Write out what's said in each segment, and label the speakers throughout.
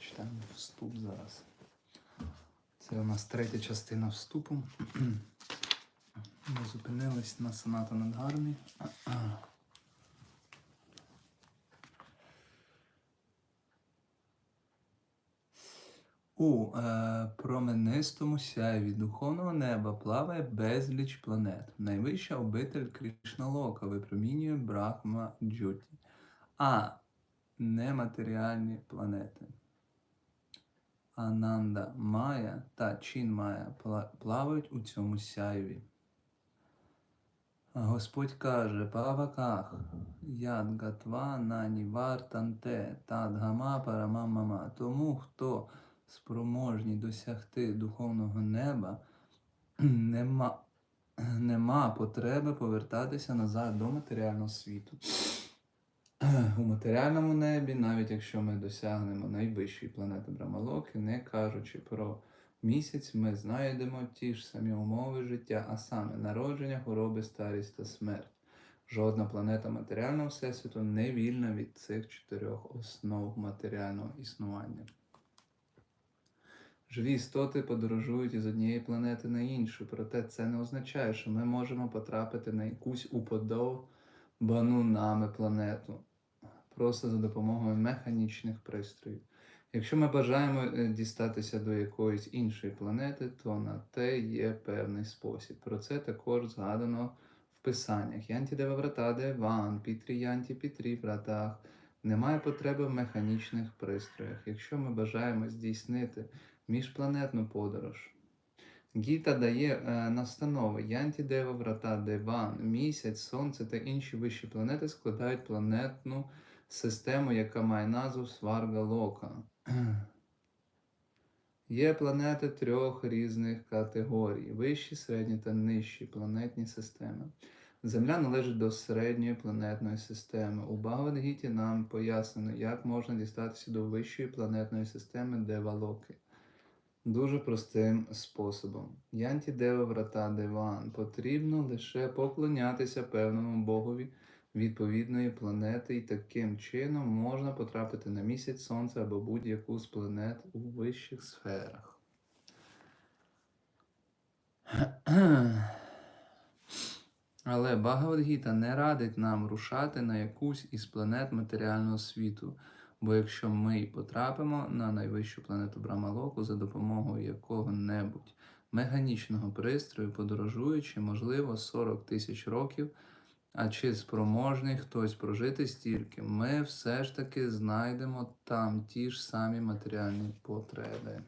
Speaker 1: читаємо вступ зараз. Це у нас третя частина вступу. Ми зупинились на соната над гармі. У е, променистому сяйві духовного неба плаває безліч планет. Найвища обитель Кришналока випромінює Брахма Джуті, а нематеріальні планети. Ананда Майя та Чин Майя плавають у цьому сяйві. Господь каже, Паваках, яд гатва нані вартанте, тадгама парамамама. Тому, хто спроможні досягти духовного неба, нема, нема потреби повертатися назад до матеріального світу. У матеріальному небі, навіть якщо ми досягнемо найвищої планети Брамалоки, не кажучи про місяць, ми знайдемо ті ж самі умови життя, а саме народження, хвороби, старість та смерть. Жодна планета матеріального всесвіту не вільна від цих чотирьох основ матеріального існування. Живі істоти подорожують із однієї планети на іншу, проте це не означає, що ми можемо потрапити на якусь уподобану нами планету просто за допомогою механічних пристроїв. Якщо ми бажаємо е, дістатися до якоїсь іншої планети, то на те є певний спосіб. Про це також згадано в писаннях. Янтідева вратаде ван, пітрі янті пітрі вратах. Немає потреби в механічних пристроях. Якщо ми бажаємо здійснити міжпланетну подорож. Гіта дає е, настанови Янті Дева Врата Деван, місяць, сонце та інші вищі планети складають планетну систему, яка має назву Сварга Лока. Є планети трьох різних категорій: вищі, середні та нижчі планетні системи. Земля належить до середньої планетної системи. У Багавадгіті нам пояснено, як можна дістатися до вищої планетної системи Девалоки. Дуже простим способом. Янті Дева Врата Деван потрібно лише поклонятися певному богові відповідної планети, і таким чином можна потрапити на місяць Сонце або будь-яку з планет у вищих сферах. Але Багавадгіта не радить нам рушати на якусь із планет матеріального світу. Бо якщо ми потрапимо на найвищу планету Брамалоку за допомогою якого-небудь механічного пристрою, подорожуючи, можливо, 40 тисяч років, а чи спроможний хтось прожити стільки, ми все ж таки знайдемо там ті ж самі матеріальні потреби,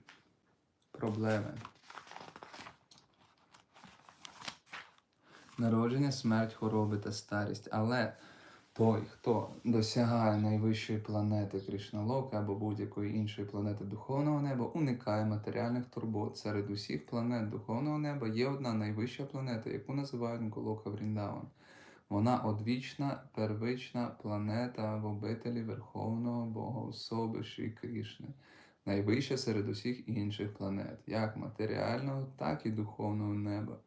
Speaker 1: проблеми. Народження, смерть, хвороби та старість. Але той, хто досягає найвищої планети Кришналоки або будь-якої іншої планети духовного неба, уникає матеріальних турбот. Серед усіх планет духовного неба є одна найвища планета, яку називають Голока Вріндаван. Вона одвічна, первична планета в обителі Верховного Бога особи Шрі Крішни, найвища серед усіх інших планет, як матеріального, так і духовного неба.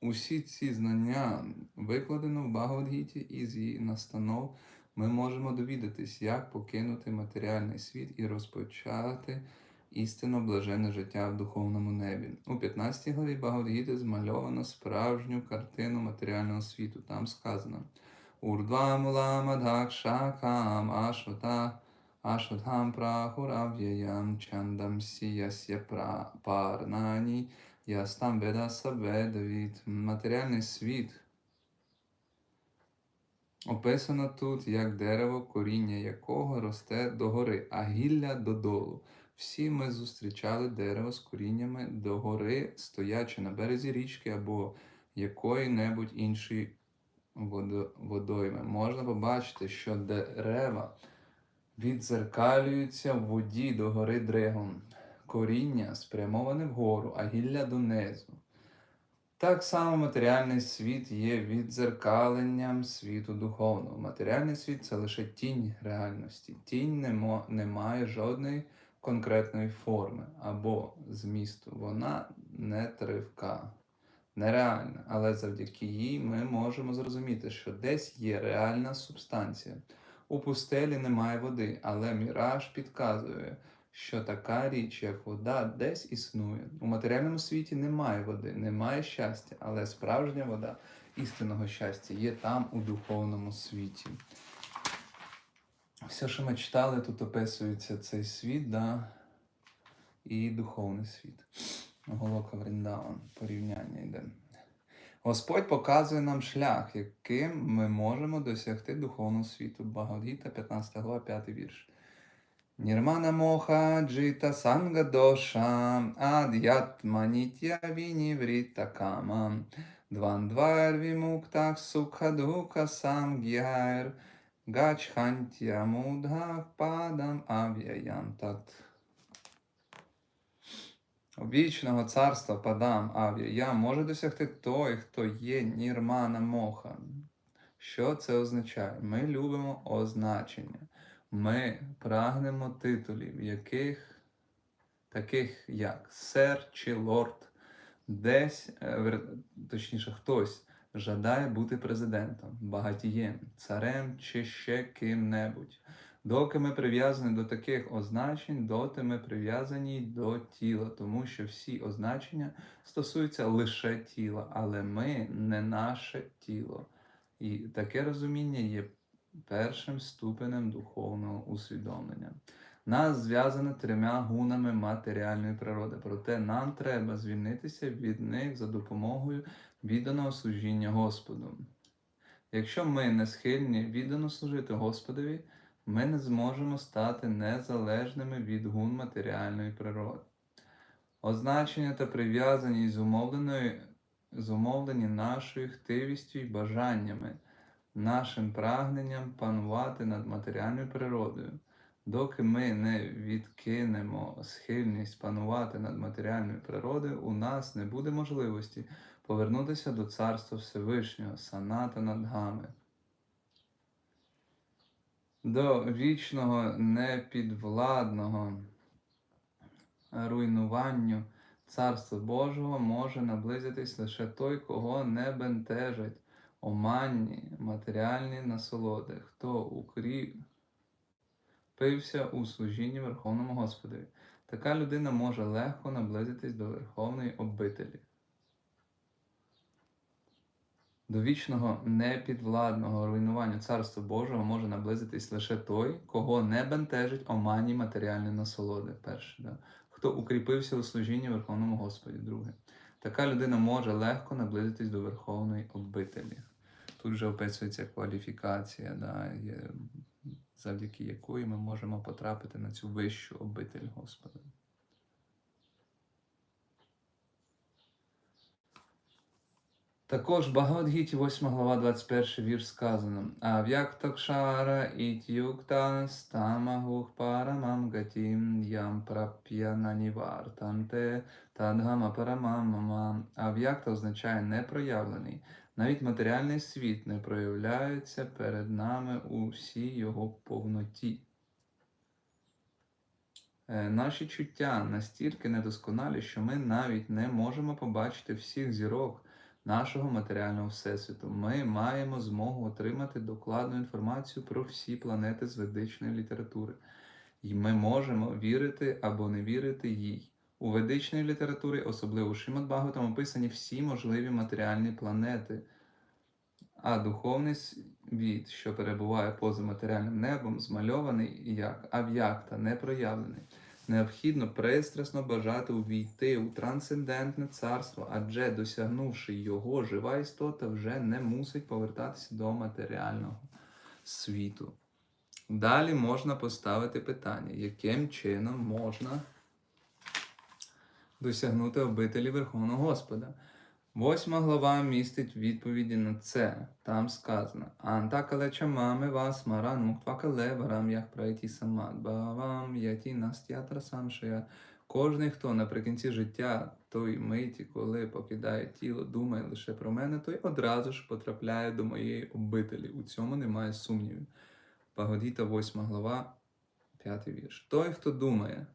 Speaker 1: Усі ці знання викладено в Багавадгіті і з її настанов ми можемо довідатись, як покинути матеріальний світ і розпочати істинно блаженне життя в духовному небі. У 15 главі Багавадгіти змальовано справжню картину матеріального світу. Там сказано Урдвамуламадхак шакам ашвата ашватхам прахурав'яям чандам сіясya парнані Ястам веда сабедавід. Матеріальний світ описано тут як дерево, коріння якого росте догори, а гілля додолу. Всі ми зустрічали дерево з коріннями догори, стоячи на березі річки або якої-небудь іншої водойми. Можна побачити, що дерева відзеркалюються в воді догори дрегом коріння спрямоване вгору, а гілля донизу. Так само матеріальний світ є віддзеркаленням світу духовного. Матеріальний світ це лише тінь реальності. Тінь не, не має жодної конкретної форми або змісту. Вона не тривка, нереальна, але завдяки їй ми можемо зрозуміти, що десь є реальна субстанція. У пустелі немає води, але міраж підказує, що така річ, як вода, десь існує. У матеріальному світі немає води, немає щастя, але справжня вода істинного щастя є там, у духовному світі. Все, що ми читали, тут описується цей світ, да, і духовний світ. Голока Вріндаван, порівняння йде. Господь показує нам шлях, яким ми можемо досягти духовного світу. Багавдгіта, 15 глава, 5 вірш. Нірмана моха джита санга доша, ад'ятма нітя віні вріта кама. Двандвар вімуктах сукха духа самгяр, гачхантя мудгах падам ав'яянтат. Вічного царства Падам Ав'я може досягти той, хто є Нірмана Моха. Що це означає? Ми любимо означення. Ми прагнемо титулів, яких, таких як сер чи лорд, десь, е, точніше, хтось жадає бути президентом, багатієм, царем чи ще ким-небудь. Доки ми прив'язані до таких означень, доти ми прив'язані до тіла, тому що всі означення стосуються лише тіла, але ми не наше тіло. І таке розуміння є першим ступенем духовного усвідомлення. Нас зв'язано трьома гунами матеріальної природи, проте нам треба звільнитися від них за допомогою відданого служіння Господу. Якщо ми не схильні віддано служити Господові, ми не зможемо стати незалежними від гун матеріальної природи. Означення та прив'язаність зумовлені нашою хтивістю і бажаннями, нашим прагненням панувати над матеріальною природою. Доки ми не відкинемо схильність панувати над матеріальною природою, у нас не буде можливості повернутися до Царства Всевишнього, Саната Надгами до вічного непідвладного руйнуванню Царства Божого може наблизитись лише той, кого не бентежать оманні матеріальні насолоди, хто укріпився у служінні Верховному Господові. Така людина може легко наблизитись до Верховної обителі. До вічного непідвладного руйнування Царства Божого може наблизитись лише той, кого не бентежить омані матеріальні насолоди. Перше, да? хто укріпився у служінні Верховному Господі. Друге. Така людина може легко наблизитись до Верховної обителі. Тут вже описується кваліфікація, да, завдяки якої ми можемо потрапити на цю вищу обитель Господа. Також Багавадгіті, 8 глава, 21 вірш сказано: Ав'яктакшара ітюкта стамагух парамам гатім ям прап'я нанівартанте тадгама парамамама. Ав'якта означає непроявлений. Навіть матеріальний світ не проявляється перед нами у всій його повноті. Е, Наші чуття настільки недосконалі, що ми навіть не можемо побачити всіх зірок нашого матеріального всесвіту. Ми маємо змогу отримати докладну інформацію про всі планети з ведичної літератури. І ми можемо вірити або не вірити їй. У ведичній літературі, особливо Шимат Бхагаватам, описані всі можливі матеріальні планети, а духовний світ, що перебуває поза матеріальним небом, змальований як ав'якта, непроявлений. Необхідно пристрасно бажати увійти у трансцендентне царство, адже досягнувши його, жива істота вже не мусить повертатися до матеріального світу. Далі можна поставити питання, яким чином можна досягнути обителі Верховного Господа. Восьма глава містить відповіді на це. Там сказано: Антакалеча мами вас маран муктвакале варам ях прайті самад бавам яті настятра самшая. Кожний, хто наприкінці життя той миті, коли покидає тіло, думає лише про мене, той одразу ж потрапляє до моєї обителі. У цьому немає сумнівів. Пагодіта, 8 глава, 5 вірш. Той, хто думає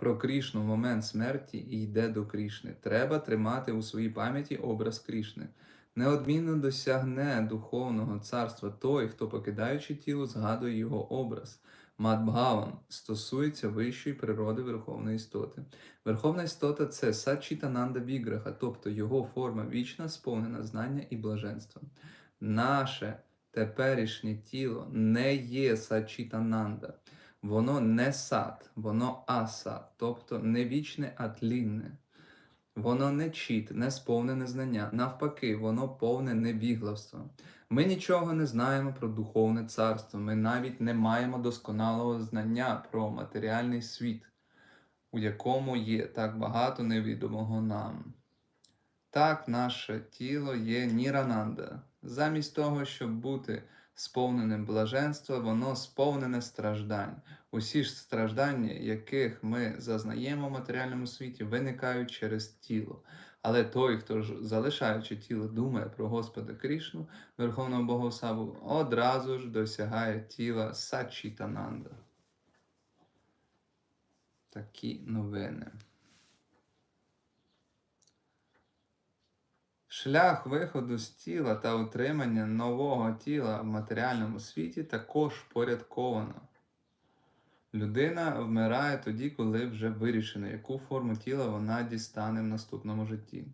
Speaker 1: про Крішну в момент смерті і йде до Крішни. Треба тримати у своїй пам'яті образ Крішни. Неодмінно досягне духовного царства той, хто, покидаючи тіло, згадує його образ. Мадбгавам стосується вищої природи Верховної істоти. Верховна істота це Сачітананда Віграха, тобто його форма вічна, сповнена знання і блаженства. Наше теперішнє тіло не є Сачітананда. Воно не сад, воно асад, тобто не вічне, а тлінне. Воно не чіт, не сповнене знання. Навпаки, воно повне невігластво. Ми нічого не знаємо про духовне царство. Ми навіть не маємо досконалого знання про матеріальний світ, у якому є так багато невідомого нам. Так, наше тіло є Нірананда. Замість того, щоб бути сповненим блаженства, воно сповнене страждань. Усі ж страждання, яких ми зазнаємо в матеріальному світі, виникають через тіло. Але той, хто ж залишаючи тіло, думає про Господа Крішну, Верховного Богосабу, одразу ж досягає тіла Сачітананда. Такі новини. Шлях виходу з тіла та утримання нового тіла в матеріальному світі також впорядковано. Людина вмирає тоді, коли вже вирішено, яку форму тіла вона дістане в наступному житті.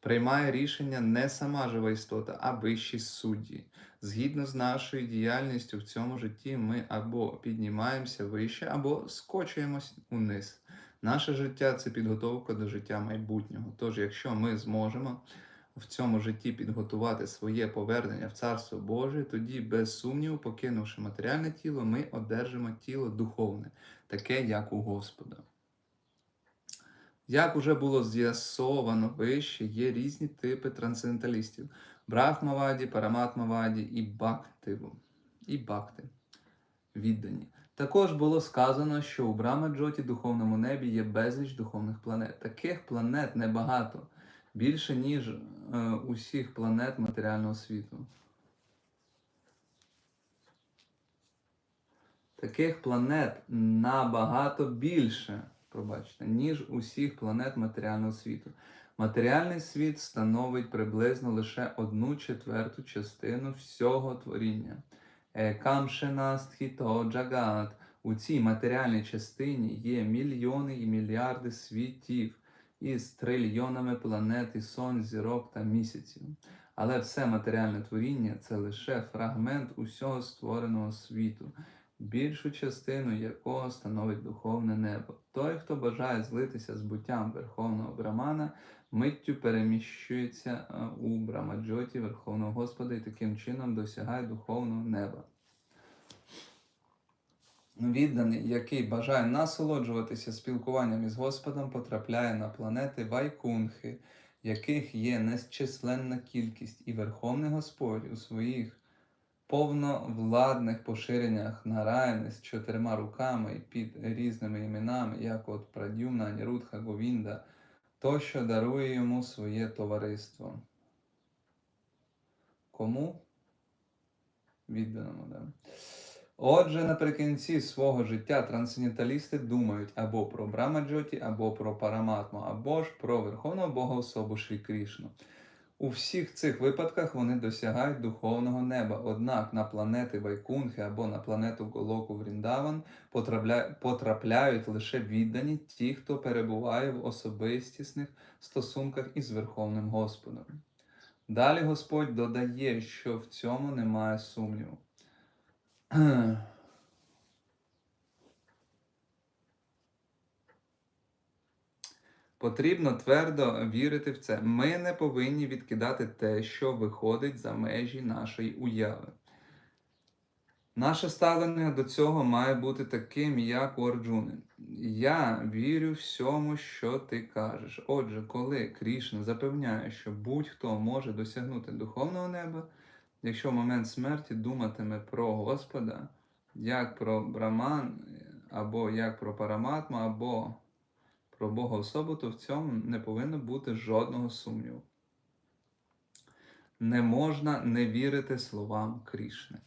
Speaker 1: Приймає рішення не сама жива істота, а вищі судді. Згідно з нашою діяльністю в цьому житті, ми або піднімаємося вище, або скочуємось униз. Наше життя це підготовка до життя майбутнього. Тож, якщо ми зможемо в цьому житті підготувати своє повернення в Царство Боже, тоді, без сумніву, покинувши матеріальне тіло, ми одержимо тіло духовне, таке, як у Господа. Як уже було з'ясовано вище, є різні типи трансценденталістів: Брахмаваді, Параматмаваді і Бхактиву, і Бхакти, віддані. Також було сказано, що у Брамаджоті духовному небі є безліч духовних планет. Таких планет небагато, більше, ніж е, усіх планет матеріального світу. Таких планет набагато більше, пробачте, ніж усіх планет матеріального світу. Матеріальний світ становить приблизно лише одну четверту частину всього творіння. Екамшена стхіто джагат. У цій матеріальній частині є мільйони і мільярди світів із трильйонами планет і сонь, зірок та місяців. Але все матеріальне творіння це лише фрагмент усього створеного світу, більшу частину якого становить духовне небо. Той, хто бажає злитися з буттям Верховного Брамана, миттю переміщується е, у Брамаджоті Верховного Господа і таким чином досягає духовного неба. Відданий, який бажає насолоджуватися спілкуванням із Господом, потрапляє на планети Вайкунхи, яких є незчисленна кількість, і Верховний Господь у своїх повновладних поширеннях Нараяни з чотирма руками і під різними іменами, як от Прадюмна, Анірудха, Говінда, тощо дарує йому своє товариство. Кому? Відданому, да. Отже, наприкінці свого життя трансценденталісти думають або про Брамаджоті, або про Параматму, або ж про Верховного Бога особу Шрі Крішну. У всіх цих випадках вони досягають духовного неба. Однак на планети Вайкунхи або на планету Голоку Вріндаван потрапляють лише віддані ті, хто перебуває в особистісних стосунках із Верховним Господом. Далі Господь додає, що в цьому немає сумніву. Потрібно твердо вірити в це. Ми не повинні відкидати те, що виходить за межі нашої уяви. Наше ставлення до цього має бути таким, як у Арджуни. Я вірю всьому, що ти кажеш. Отже, коли Крішна запевняє, що будь-хто може досягнути духовного неба, якщо в момент смерті думатиме про Господа, як про Браман, або як про Параматму, або про Бога особу, то в цьому не повинно бути жодного сумніву. Не можна не вірити словам Крішни.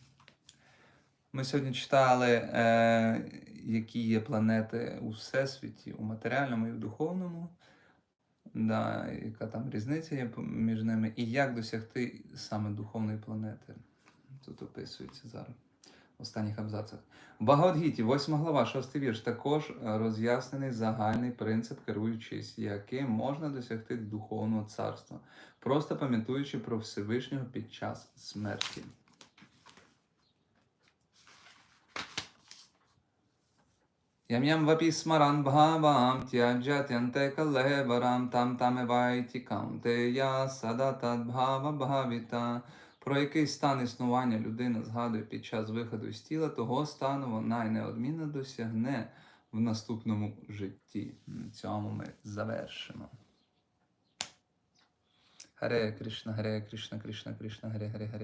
Speaker 1: Ми сьогодні читали, е, які є планети у Всесвіті, у матеріальному і в духовному. Да, яка там різниця є між ними, і як досягти саме духовної планети. Тут описується зараз в останніх абзацах. В Багавадгіті, 8 глава, 6 вірш, також роз'яснений загальний принцип, керуючись, яким можна досягти духовного царства, просто пам'ятуючи про Всевишнього під час смерті. Ям ям вапі смаран бхавам тяджатянте калеварам там тамевайті каунтея сада тадбхава бхавіта. Про який стан існування людина згадує під час виходу з тіла, того стану вона й неодмінно досягне в наступному житті. На цьому ми завершимо. Харе Кришна, Харе Кришна, Кришна, Кришна, Харе Харе Харе.